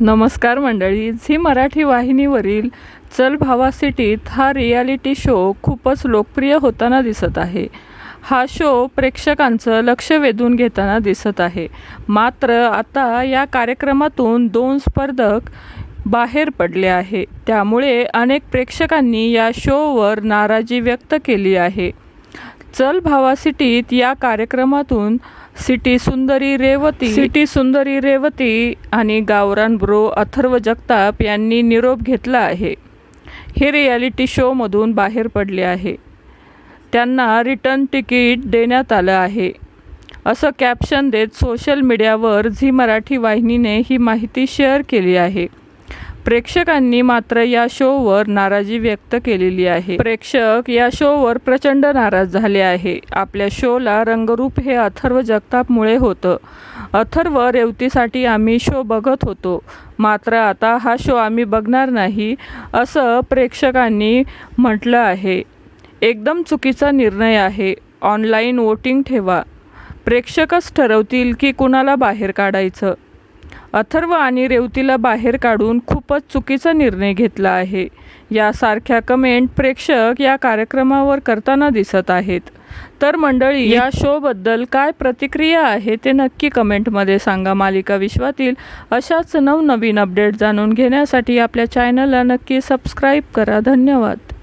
नमस्कार मंडळी झी मराठी वाहिनीवरील चल भावा सिटीत हा रियालिटी शो खूपच लोकप्रिय होताना दिसत आहे. हा शो प्रेक्षकांचं लक्ष वेधून घेताना दिसत आहे. मात्र आता या कार्यक्रमातून दोन स्पर्धक बाहेर पडले आहे. त्यामुळे अनेक प्रेक्षकांनी या शोवर नाराजी व्यक्त केली आहे. चल भावा सिटीत या कार्यक्रमातून सिटी सुंदरी रेवती. सिटी सुंदरी रेवती आणि गावरान ब्रो अथर्व जगताप यांनी निरोप घेतला आहे. हे रियालिटी शोमधून बाहेर पडले आहे. त्यांना रिटर्न तिकीट देण्यात आलं आहे. असं कॅप्शन देत सोशल मीडियावर झी मराठी वाहिनीने ही माहिती शेअर केली आहे. प्रेक्षकांनी मात्र या शोवर नाराजी व्यक्त केलेली आहे. प्रेक्षक या शोवर प्रचंड नाराज झाले आहे. आपल्या शोला रंगरूप हे अथर्व जगतापमुळे होतं. अथर्व रेवतीसाठी आम्ही शो बघत होतो. मात्र आता हा शो आम्ही बघणार नाही असं प्रेक्षकांनी म्हटलं आहे. एकदम चुकीचा निर्णय आहे. ऑनलाईन वोटिंग ठेवा. प्रेक्षकच ठरवतील की कुणाला बाहेर काढायचं. अथर्व आणि रेवतीला बाहेर काढून खूपच चुकीचा निर्णय घेतला आहे. यासारख्या कमेंट प्रेक्षक या कार्यक्रमावर करताना दिसत आहेत. तर मंडळी या शोबद्दल काय प्रतिक्रिया आहे ते नक्की कमेंटमध्ये सांगा. मालिका विश्वातील अशाच नवनवीन अपडेट जाणून घेण्यासाठी आपल्या चॅनलला नक्की सबस्क्राईब करा. धन्यवाद.